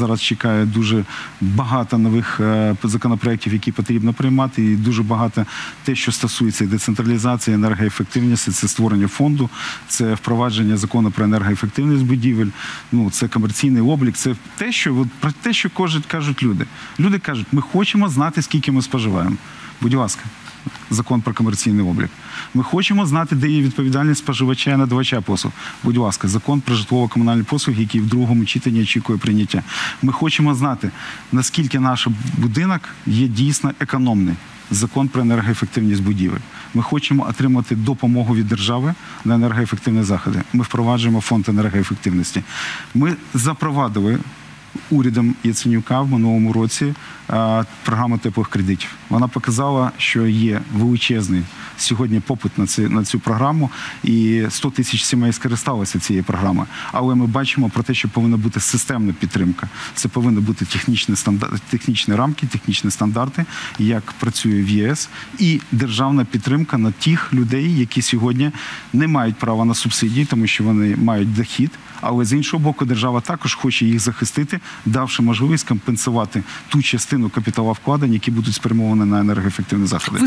Зараз чекає дуже багато нових е, законопроєктів, які потрібно приймати, і дуже багато те, що стосується децентралізації, енергоефективності, це створення фонду, це впровадження закону про енергоефективність будівель. Ну це комерційний облік. Це те, що от, про те, що кажуть, кажуть люди. Люди кажуть, ми хочемо знати, скільки ми споживаємо. Будь ласка, закон про комерційний облік. Ми хочемо знати, де є відповідальність споживача і надавача послуг. Будь ласка, закон про житлово-комунальні послуги, який в другому читанні очікує прийняття. Ми хочемо знати, наскільки наш будинок є дійсно економний. Закон про енергоефективність будівель. Ми хочемо отримати допомогу від держави на енергоефективні заходи. Ми впроваджуємо фонд енергоефективності. Ми запровадили урядом Яценюка в минулому році е, програму теплих кредитів. Вона показала, що є величезний сьогодні попит на цю, на цю програму, і 100 тисяч сімей скористалися цією програмою. Але ми бачимо про те, що повинна бути системна підтримка. Це повинні бути технічні стандарти, технічні рамки, технічні стандарти, як працює в ЄС, і державна підтримка на тих людей, які сьогодні не мають права на субсидії, тому що вони мають дохід. Але з іншого боку, держава також хоче їх захистити, давши можливість компенсувати ту частину капіталовкладень, які будуть спрямовані на енергоефективні заходи.